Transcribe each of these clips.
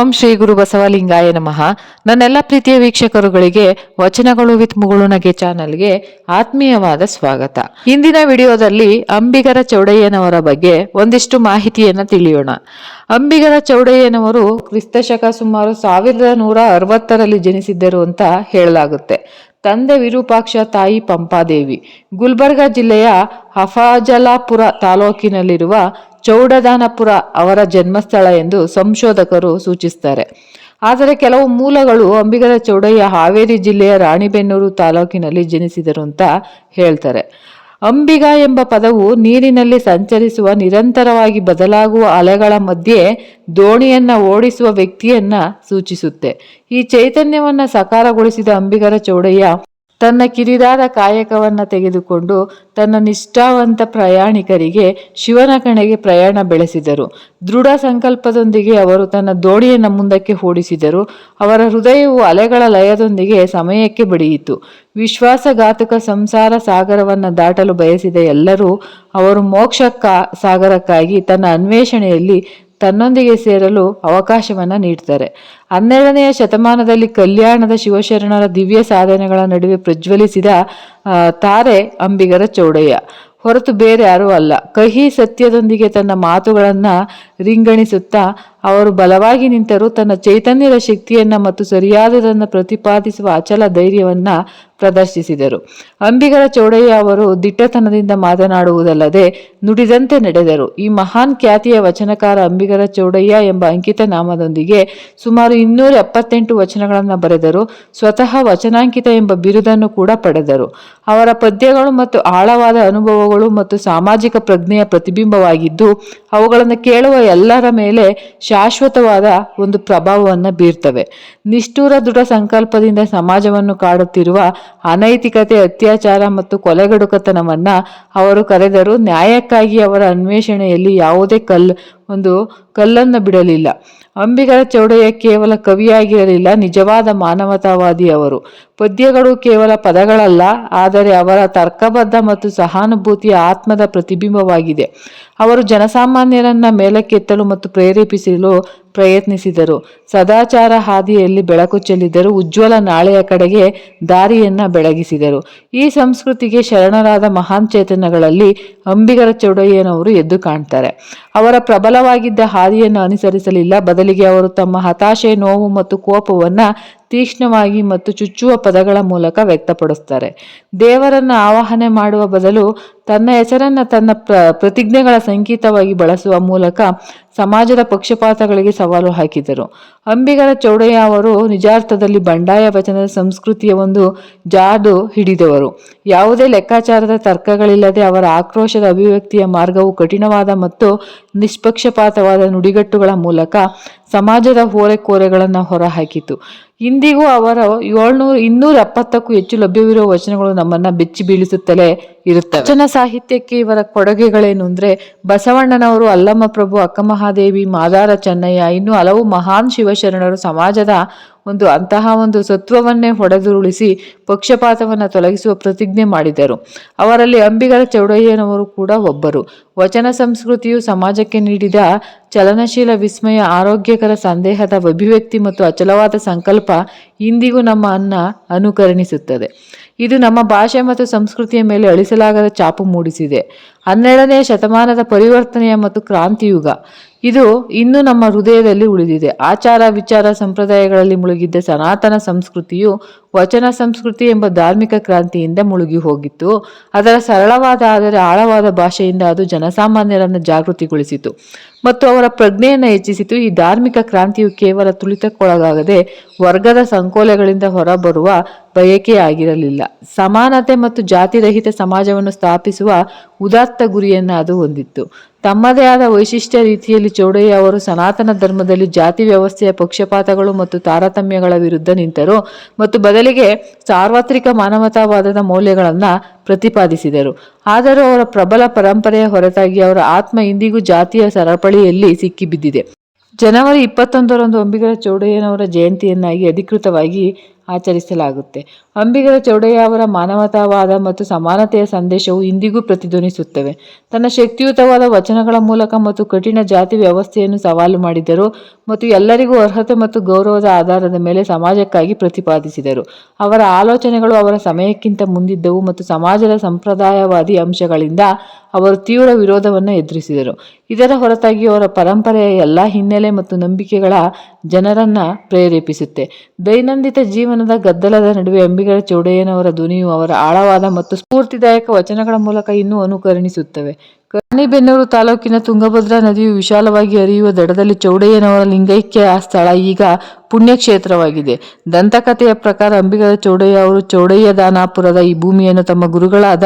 ಓಂ ಶ್ರೀ ಗುರು ಬಸವಲಿಂಗಾಯ ನಮಃ. ನನ್ನೆಲ್ಲ ಪ್ರೀತಿಯ ವೀಕ್ಷಕರುಗಳಿಗೆ, ವಚನಗಳು ವಿತ್ ಮುಗುಳುನಗೆ ಚಾನಲ್ಗೆ ಆತ್ಮೀಯವಾದ ಸ್ವಾಗತ. ಇಂದಿನ ವಿಡಿಯೋದಲ್ಲಿ ಅಂಬಿಗರ ಚೌಡಯ್ಯನವರ ಬಗ್ಗೆ ಒಂದಿಷ್ಟು ಮಾಹಿತಿಯನ್ನು ತಿಳಿಯೋಣ. ಅಂಬಿಗರ ಚೌಡಯ್ಯನವರು ಕ್ರಿಸ್ತಶಕ ಸುಮಾರು ಸಾವಿರದ ನೂರ ಅರವತ್ತರಲ್ಲಿ ಜನಿಸಿದ್ದರು ಅಂತ ಹೇಳಲಾಗುತ್ತೆ. ತಂದೆ ವಿರೂಪಾಕ್ಷ ತಾಯಿ ಪಂಪಾದೇವಿ. ಗುಲ್ಬರ್ಗಾ ಜಿಲ್ಲೆಯ ಹಫಾಜಲಾಪುರ ತಾಲೂಕಿನಲ್ಲಿರುವ ಚೌಡದಾನಪುರ ಅವರ ಜನ್ಮಸ್ಥಳ ಎಂದು ಸಂಶೋಧಕರು ಸೂಚಿಸ್ತಾರೆ ಆದರೆ ಕೆಲವು ಮೂಲಗಳು ಅಂಬಿಗರ ಚೌಡಯ್ಯ ಹಾವೇರಿ ಜಿಲ್ಲೆಯ ರಾಣಿಬೆನ್ನೂರು ತಾಲೂಕಿನಲ್ಲಿ ಜನಿಸಿದರು ಅಂತ ಹೇಳ್ತಾರೆ. ಅಂಬಿಗ ಎಂಬ ಪದವು ನೀರಿನಲ್ಲಿ ಸಂಚರಿಸುವ ನಿರಂತರವಾಗಿ ಬದಲಾಗುವ ಅಲೆಗಳ ಮಧ್ಯೆ ದೋಣಿಯನ್ನ ಓಡಿಸುವ ವ್ಯಕ್ತಿಯನ್ನ ಸೂಚಿಸುತ್ತೆ. ಈ ಚೈತನ್ಯವನ್ನ ಸಕಾರಗೊಳಿಸಿದ ಅಂಬಿಗರ ಚೌಡಯ್ಯ ತನ್ನ ಕಿರಿದಾದ ಕಾಯಕವನ್ನು ತೆಗೆದುಕೊಂಡು ತನ್ನ ನಿಷ್ಠಾವಂತ ಪ್ರಯಾಣಿಕರಿಗೆ ಶಿವನ ಕಣೆಗೆ ಪ್ರಯಾಣ ಬೆಳೆಸಿದರು. ದೃಢ ಸಂಕಲ್ಪದೊಂದಿಗೆ ಅವರು ತನ್ನ ದೋಣಿಯನ್ನು ಮುಂದಕ್ಕೆ ಓಡಿಸಿದರು. ಅವರ ಹೃದಯವು ಅಲೆಗಳ ಲಯದೊಂದಿಗೆ ಸಮಯಕ್ಕೆ ಬಡಿಯಿತು. ವಿಶ್ವಾಸಘಾತುಕ ಸಂಸಾರ ಸಾಗರವನ್ನು ದಾಟಲು ಬಯಸಿದ ಎಲ್ಲರೂ ಅವರು ಮೋಕ್ಷಕ್ಕ ಸಾಗರಕ್ಕಾಗಿ ತನ್ನ ಅನ್ವೇಷಣೆಯಲ್ಲಿ ತನ್ನೊಂದಿಗೆ ಸೇರಲು ಅವಕಾಶವನ್ನ ನೀಡ್ತಾರೆ. ಹನ್ನೆರಡನೆಯ ಶತಮಾನದಲ್ಲಿ ಕಲ್ಯಾಣದ ಶಿವಶರಣರ ದಿವ್ಯ ಸಾಧನೆಗಳ ನಡುವೆ ಪ್ರಜ್ವಲಿಸಿದ ತಾರೆ ಅಂಬಿಗರ ಚೌಡಯ್ಯ. ಹೊರತು ಬೇರೆ ಯಾರೂ ಅಲ್ಲ. ಕಹಿ ಸತ್ಯದೊಂದಿಗೆ ತನ್ನ ಮಾತುಗಳನ್ನ ರಿಂಗಣಿಸುತ್ತಾ ಅವರು ಬಲವಾಗಿ ನಿಂತರೂ ತನ್ನ ಚೈತನ್ಯದ ಶಕ್ತಿಯನ್ನ ಮತ್ತು ಸರಿಯಾದದನ್ನು ಪ್ರತಿಪಾದಿಸುವ ಅಚಲ ಧೈರ್ಯವನ್ನ ಪ್ರದರ್ಶಿಸಿದರು. ಅಂಬಿಗರ ಚೌಡಯ್ಯ ಅವರು ದಿಟ್ಟತನದಿಂದ ಮಾತನಾಡುವುದಲ್ಲದೆ ನುಡಿದಂತೆ ನಡೆದರು. ಈ ಮಹಾನ್ ಖ್ಯಾತಿಯ ವಚನಕಾರ ಅಂಬಿಗರ ಚೌಡಯ್ಯ ಎಂಬ ಅಂಕಿತ ನಾಮದೊಂದಿಗೆ ಸುಮಾರು ಇನ್ನೂರ ಎಪ್ಪತ್ತೆಂಟು ವಚನಗಳನ್ನು ಬರೆದರು. ಸ್ವತಃ ವಚನಾಂಕಿತ ಎಂಬ ಬಿರುದನ್ನು ಕೂಡ ಪಡೆದರು. ಅವರ ಪದ್ಯಗಳು ಮತ್ತು ಆಳವಾದ ಅನುಭವಗಳು ಮತ್ತು ಸಾಮಾಜಿಕ ಪ್ರಜ್ಞೆಯ ಪ್ರತಿಬಿಂಬವಾಗಿದ್ದು ಅವುಗಳನ್ನು ಕೇಳುವ ಎಲ್ಲರ ಮೇಲೆ ಶಾಶ್ವತವಾದ ಒಂದು ಪ್ರಭಾವವನ್ನು ಬೀರ್ತವೆ. ನಿಷ್ಠೂರ ದೃಢ ಸಂಕಲ್ಪದಿಂದ ಸಮಾಜವನ್ನು ಕಾಡುತ್ತಿರುವ ಅನೈತಿಕತೆ, ಅತ್ಯಾಚಾರ ಮತ್ತು ಕೊಲೆಗಡುಕತನವನ್ನು ಅವರು ಕರೆದರು ನ್ಯಾಯಕ್ಕಾಗಿ ಅವರ ಅನ್ವೇಷಣೆಯಲ್ಲಿ ಯಾವುದೇ ಕಲ್ ಒಂದು ಕಲ್ಲನ್ನು ಬಿಡಲಿಲ್ಲ. ಅಂಬಿಗರ ಚೌಡಯ್ಯ ಕೇವಲ ಕವಿಯಾಗಿರಲಿಲ್ಲ, ನಿಜವಾದ ಮಾನವತಾವಾದಿ ಅವರು. ಪದ್ಯಗಳು ಕೇವಲ ಪದಗಳಲ್ಲ, ಆದರೆ ಅವರ ತರ್ಕಬದ್ಧ ಮತ್ತು ಸಹಾನುಭೂತಿಯ ಆತ್ಮದ ಪ್ರತಿಬಿಂಬವಾಗಿದೆ. ಅವರು ಜನಸಾಮಾನ್ಯರನ್ನ ಮೇಲಕ್ಕೆತ್ತಲು ಮತ್ತು ಪ್ರೇರೇಪಿಸಲು ಪ್ರಯತ್ನಿಸಿದರು. ಸದಾಚಾರ ಹಾದಿಯಲ್ಲಿ ಬೆಳಕು ಚೆಲ್ಲಿದರು ಉಜ್ವಲ ನಾಳೆಯ ಕಡೆಗೆ ದಾರಿಯನ್ನ ಬೆಳಗಿಸಿದರು. ಈ ಸಂಸ್ಕೃತಿಗೆ ಶರಣರಾದ ಮಹಾನ್ ಚೇತನಗಳಲ್ಲಿ ಅಂಬಿಗರ ಚೌಡಯ್ಯನವರು ಎದ್ದು ಕಾಣ್ತಾರೆ. ಅವರ ಪ್ರಬಲವಾಗಿದ್ದ ಹಾದಿಯನ್ನು ಅನುಸರಿಸಲಿಲ್ಲ. ಬದಲಿಗೆ ಅವರು ತಮ್ಮ ಹತಾಶೆ, ನೋವು ಮತ್ತು ಕೋಪವನ್ನ ತೀಕ್ಷ್ಣವಾಗಿ ಮತ್ತು ಚುಚ್ಚುವ ಪದಗಳ ಮೂಲಕ ವ್ಯಕ್ತಪಡಿಸ್ತಾರೆ ದೇವರನ್ನು ಆವಾಹನೆ ಮಾಡುವ ಬದಲು ತನ್ನ ಹೆಸರನ್ನು ತನ್ನ ಪ್ರ, ಪ್ರತಿಜ್ಞೆಗಳ ಸಂಕೇತವಾಗಿ ಬಳಸುವ ಮೂಲಕ ಸಮಾಜದ ಪಕ್ಷಪಾತಗಳಿಗೆ ಸವಾಲು ಹಾಕಿದರು. ಅಂಬಿಗರ ಚೌಡಯ್ಯ ಅವರು ನಿಜಾರ್ಥದಲ್ಲಿ ಬಂಡಾಯ ವಚನದ ಸಂಸ್ಕೃತಿಯ ಒಂದು ಜಾಡು ಹಿಡಿದವರು. ಯಾವುದೇ ಲೆಕ್ಕಾಚಾರದ ತರ್ಕಗಳಿಲ್ಲದೆ ಅವರ ಆಕ್ರೋಶದ ಅಭಿವ್ಯಕ್ತಿಯ ಮಾರ್ಗವು ಕಠಿಣವಾದ ಮತ್ತು ನಿಷ್ಪಕ್ಷಪಾತವಾದ ನುಡಿಗಟ್ಟುಗಳ ಮೂಲಕ ಸಮಾಜದ ಹೊರೆಕೋರೆಗಳನ್ನು ಹೊರಹಾಕಿತು. ಇಂದಿಗೂ ಅವರ ಏಳ್ನೂರ, ಇನ್ನೂರ ಎಪ್ಪತ್ತಕ್ಕೂ ಹೆಚ್ಚು ಲಭ್ಯವಿರುವ ವಚನಗಳು ನಮ್ಮನ್ನ ಬೆಚ್ಚಿ ಬೀಳಿಸುತ್ತಲೇ ಇರುತ್ತವೆ. ವಚನ ಸಾಹಿತ್ಯಕ್ಕೆ ಇವರ ಕೊಡುಗೆಗಳೇನು ಅಂದ್ರೆ, ಬಸವಣ್ಣನವರು ಅಲ್ಲಮ್ಮ ಪ್ರಭು, ಅಕ್ಕಮಹಾದೇವಿ, ಮಾದಾರ ಚೆನ್ನಯ್ಯ, ಇನ್ನು ಹಲವು ಮಹಾನ್ ಶಿವಶರಣರು ಸಮಾಜದ ಒಂದು ಅಂತಹ ಒಂದು ಸತ್ವವನ್ನೇ ಹೊಡೆದುರುಳಿಸಿ ಪಕ್ಷಪಾತವನ್ನು ತೊಲಗಿಸುವ ಪ್ರತಿಜ್ಞೆ ಮಾಡಿದರು. ಅವರಲ್ಲಿ ಅಂಬಿಗರ ಚೌಡಯ್ಯನವರು ಕೂಡ ಒಬ್ಬರು. ವಚನ ಸಂಸ್ಕೃತಿಯು ಸಮಾಜಕ್ಕೆ ನೀಡಿದ ಚಲನಶೀಲ ವಿಸ್ಮಯ, ಆರೋಗ್ಯಕರ ಸಂದೇಹದ ಅಭಿವ್ಯಕ್ತಿ ಮತ್ತು ಅಚಲವಾದ ಸಂಕಲ್ಪ ಇಂದಿಗೂ ನಮ್ಮ ಅನ್ನ ಅನುಕರಣಿಸುತ್ತದೆ. ಇದು ನಮ್ಮ ಭಾಷೆ ಮತ್ತು ಸಂಸ್ಕೃತಿಯ ಮೇಲೆ ಅಳಿಸಲಾಗದ ಚಾಪು ಮೂಡಿಸಿದೆ. ಹನ್ನೆರಡನೇ ಶತಮಾನದ ಪರಿವರ್ತನೆಯ ಮತ್ತು ಕ್ರಾಂತಿಯುಗ. ಇದು ಇನ್ನೂ ನಮ್ಮ ಹೃದಯದಲ್ಲಿ ಉಳಿದಿದೆ. ಆಚಾರ, ವಿಚಾರ ಸಂಪ್ರದಾಯಗಳಲ್ಲಿ ಮುಳುಗಿದ್ದ ಸನಾತನ ಸಂಸ್ಕೃತಿಯು ವಚನ ಸಂಸ್ಕೃತಿ ಎಂಬ ಧಾರ್ಮಿಕ ಕ್ರಾಂತಿಯಿಂದ ಮುಳುಗಿ ಹೋಗಿತ್ತು. ಅದರ ಸರಳವಾದ ಆದರೆ ಆಳವಾದ ಭಾಷೆಯಿಂದ ಅದು ಜನಸಾಮಾನ್ಯರನ್ನು ಜಾಗೃತಿಗೊಳಿಸಿತು. ಮತ್ತು ಅವರ ಪ್ರಜ್ಞೆಯನ್ನು ಹೆಚ್ಚಿಸಿತು. ಈ ಧಾರ್ಮಿಕ ಕ್ರಾಂತಿಯು ಕೇವಲ ತುಳಿತಕ್ಕೊಳಗಾಗದೆ ವರ್ಗದ ಸಂಕೋಲೆಗಳಿಂದ ಹೊರಬರುವ ಬಯಕೆಯಾಗಿರಲಿಲ್ಲ ಸಮಾನತೆ ಮತ್ತು ಜಾತಿರಹಿತ ಸಮಾಜವನ್ನು ಸ್ಥಾಪಿಸುವ ಉದಾತ್ತ ಗುರಿಯನ್ನು ಅದು ಹೊಂದಿತ್ತು. ತಮ್ಮದೇ ಆದ ವೈಶಿಷ್ಟ್ಯ ರೀತಿಯಲ್ಲಿ ಚೌಡಯ್ಯ ಅವರು ಸನಾತನ ಧರ್ಮದಲ್ಲಿ ಜಾತಿ ವ್ಯವಸ್ಥೆಯ ಪಕ್ಷಪಾತಗಳು ಮತ್ತು ತಾರತಮ್ಯಗಳ ವಿರುದ್ಧ ನಿಂತರು ಮತ್ತು ಬದಲಿಗೆ ಸಾರ್ವತ್ರಿಕ ಮಾನವತಾವಾದದ ಮೌಲ್ಯಗಳನ್ನು ಪ್ರತಿಪಾದಿಸಿದರು. ಆದರೂ ಅವರ ಪ್ರಬಲ ಪರಂಪರೆಯ ಹೊರತಾಗಿ ಅವರ ಆತ್ಮ ಇಂದಿಗೂ ಜಾತಿಯ ಸರಪಳಿಯಲ್ಲಿ ಸಿಕ್ಕಿಬಿದ್ದಿದೆ. ಜನವರಿ ಇಪ್ಪತ್ತೊಂದರಂದು ಅಂಬಿಗರ ಚೌಡಯ್ಯನವರ ಜಯಂತಿಯನ್ನಾಗಿ ಅಧಿಕೃತವಾಗಿ ಆಚರಿಸಲಾಗುತ್ತೆ. ಅಂಬಿಗರ ಚೌಡಯ್ಯ ಅವರ ಮಾನವತಾವಾದ ಮತ್ತು ಸಮಾನತೆಯ ಸಂದೇಶವು ಇಂದಿಗೂ ಪ್ರತಿಧ್ವನಿಸುತ್ತವೆ. ತನ್ನ ಶಕ್ತಿಯುತವಾದ ವಚನಗಳ ಮೂಲಕ ಮತ್ತು ಕಠಿಣ ಜಾತಿ ವ್ಯವಸ್ಥೆಯನ್ನು ಸವಾಲು ಮಾಡಿದರು ಮತ್ತು ಎಲ್ಲರಿಗೂ ಅರ್ಹತೆ ಮತ್ತು ಗೌರವದ ಆಧಾರದ ಮೇಲೆ ಸಮಾಜಕ್ಕಾಗಿ ಪ್ರತಿಪಾದಿಸಿದರು. ಅವರ ಆಲೋಚನೆಗಳು ಅವರ ಸಮಯಕ್ಕಿಂತ ಮುಂದಿದ್ದವು ಮತ್ತು ಸಮಾಜದ ಸಂಪ್ರದಾಯವಾದಿ ಅಂಶಗಳಿಂದ ಅವರು ತೀವ್ರ ವಿರೋಧವನ್ನು ಎದುರಿಸಿದರು. ಇದರ ಹೊರತಾಗಿ ಅವರ ಪರಂಪರೆಯ ಎಲ್ಲ ಹಿನ್ನೆಲೆ ಮತ್ತು ನಂಬಿಕೆಗಳ ಜನರನ್ನ ಪ್ರೇರೇಪಿಸುತ್ತೆ. ದೈನಂದಿತ ಜೀವನದ ಗದ್ದಲದ ನಡುವೆ ಅಂಬಿಗರ ಚೌಡಯ್ಯನವರ ಧ್ವನಿಯು ಅವರ ಆಳವಾದ ಮತ್ತು ಸ್ಫೂರ್ತಿದಾಯಕ ವಚನಗಳ ಮೂಲಕ ಇನ್ನೂ ಅನುಕರಣಿಸುತ್ತವೆ. ರಾಣಿಬೆನ್ನೂರು ತಾಲೂಕಿನ ತುಂಗಭದ್ರಾ ನದಿಯು ವಿಶಾಲವಾಗಿ ಹರಿಯುವ ದಡದಲ್ಲಿ ಚೌಡಯ್ಯನವರ ಲಿಂಗೈಕ್ಯ ಸ್ಥಳ ಈಗ ಪುಣ್ಯಕ್ಷೇತ್ರವಾಗಿದೆ. ದಂತಕಥೆಯ ಪ್ರಕಾರ ಅಂಬಿಗರ ಚೌಡಯ್ಯ ಅವರು ಚೌಡಯ್ಯ ದಾನಾಪುರದ ಈ ಭೂಮಿಯನ್ನು ತಮ್ಮ ಗುರುಗಳಾದ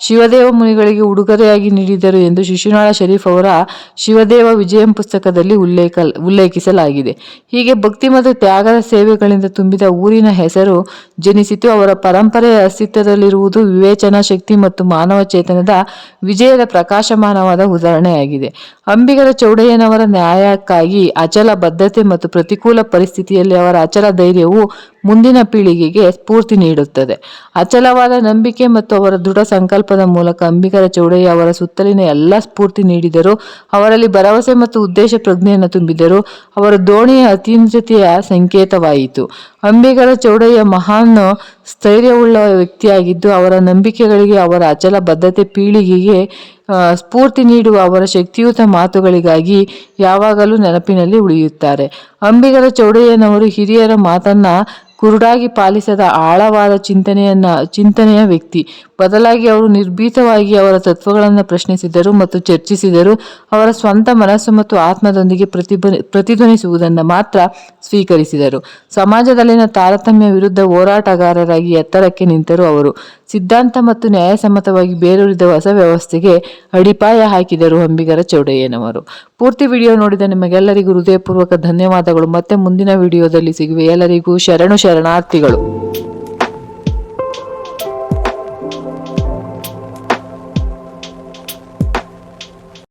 ಶಿವದೇವ ಮುನಿಗಳಿಗೆ ಉಡುಗೊರೆಯಾಗಿ ನೀಡಿದರು ಎಂದು ಶಿಶುನಾಳ ಶರೀಫ್ ಅವರ ಶಿವದೇವ ವಿಜಯಂ ಪುಸ್ತಕದಲ್ಲಿ ಉಲ್ಲೇಖ ಉಲ್ಲೇಖಿಸಲಾಗಿದೆ. ಹೀಗೆ ಭಕ್ತಿ ಮತ್ತು ತ್ಯಾಗದ ಸೇವೆಗಳಿಂದ ತುಂಬಿದ ಊರಿನ ಹೆಸರು ಜನಿಸಿತು. ಅವರ ಪರಂಪರೆಯ ಅಸ್ತಿತ್ವದಲ್ಲಿರುವುದು ವಿವೇಚನಾ ಶಕ್ತಿ ಮತ್ತು ಮಾನವ ಚೇತನದ ವಿಜಯದ ಪ್ರಕಾಶಮಾನವಾದ ಉದಾಹರಣೆಯಾಗಿದೆ. ಅಂಬಿಗರ ಚೌಡಯ್ಯನವರ ನ್ಯಾಯಕ್ಕಾಗಿ ಅಚಲ ಬದ್ಧತೆ ಮತ್ತು ಪ್ರತಿಕೂಲ ಪರಿಸ್ಥಿತಿಯಲ್ಲಿ ಅವರ ಅಚಲ ಧೈರ್ಯವು ಮುಂದಿನ ಪೀಳಿಗೆಗೆ ಸ್ಫೂರ್ತಿ ನೀಡುತ್ತದೆ. ಅಚಲವಾದ ನಂಬಿಕೆ ಮತ್ತು ಅವರ ದೃಢ ಸಂಕಲ್ಪದ ಮೂಲಕ ಅಂಬಿಕರ ಚೌಡಯ್ಯ ಅವರ ಸುತ್ತಲಿನ ಎಲ್ಲ ಸ್ಫೂರ್ತಿ ನೀಡಿದರು. ಅವರಲ್ಲಿ ಭರವಸೆ ಮತ್ತು ಉದ್ದೇಶ ಪ್ರಜ್ಞೆಯನ್ನು ತುಂಬಿದರು. ಅವರ ದೋಣಿಯ ಅತೀಂದ್ರತೆಯ ಸಂಕೇತವಾಯಿತು. ಅಂಬಿಗರ ಚೌಡಯ್ಯ ಮಹಾನ್ ಸ್ಥೈರ್ಯವುಳ್ಳ ವ್ಯಕ್ತಿಯಾಗಿದ್ದು, ಅವರ ನಂಬಿಕೆಗಳಿಗೆ ಅವರ ಅಚಲ ಬದ್ಧತೆ ಪೀಳಿಗೆಗೆ ಸ್ಫೂರ್ತಿ ನೀಡುವ ಅವರ ಶಕ್ತಿಯುತ ಮಾತುಗಳಿಗಾಗಿ ಯಾವಾಗಲೂ ನೆನಪಿನಲ್ಲಿ ಉಳಿಯುತ್ತಾರೆ. ಅಂಬಿಗರ ಚೌಡಯ್ಯನವರು ಹಿರಿಯರ ಮಾತನ್ನ ಕುರುಡಾಗಿ ಪಾಲಿಸದ ಆಳವಾದ ಚಿಂತನೆಯನ್ನ ಚಿಂತನೆಯ ವ್ಯಕ್ತಿ ಬದಲಾಗಿ ಅವರು ನಿರ್ಭೀತವಾಗಿ ಅವರ ತತ್ವಗಳನ್ನು ಪ್ರಶ್ನಿಸಿದರು ಮತ್ತು ಚರ್ಚಿಸಿದರು. ಅವರ ಸ್ವಂತ ಮನಸ್ಸು ಮತ್ತು ಆತ್ಮದೊಂದಿಗೆ ಪ್ರತಿಭ ಪ್ರತಿಧ್ವನಿಸುವುದನ್ನು ಮಾತ್ರ ಸ್ವೀಕರಿಸಿದರು. ಸಮಾಜದಲ್ಲಿನ ತಾರತಮ್ಯ ವಿರುದ್ಧ ಹೋರಾಟಗಾರರಾಗಿ ಎತ್ತರಕ್ಕೆ ನಿಂತರು ಅವರು. ಸಿದ್ಧಾಂತ ಮತ್ತು ನ್ಯಾಯಸಮ್ಮತವಾಗಿ ಬೇರೂರಿದ ಹೊಸ ವ್ಯವಸ್ಥೆಗೆ ಅಡಿಪಾಯ ಹಾಕಿದರು ಅಂಬಿಗರ ಚೌಡಯ್ಯನವರು. ಪೂರ್ತಿ ವಿಡಿಯೋ ನೋಡಿದ ನಿಮಗೆಲ್ಲರಿಗೂ ಹೃದಯಪೂರ್ವಕ ಧನ್ಯವಾದಗಳು. ಮತ್ತೆ ಮುಂದಿನ ವಿಡಿಯೋದಲ್ಲಿ ಸಿಗುವೆ ಎಲ್ಲರಿಗೂ ಶರಣು ಶರಣಾರ್ಥಿಗಳು.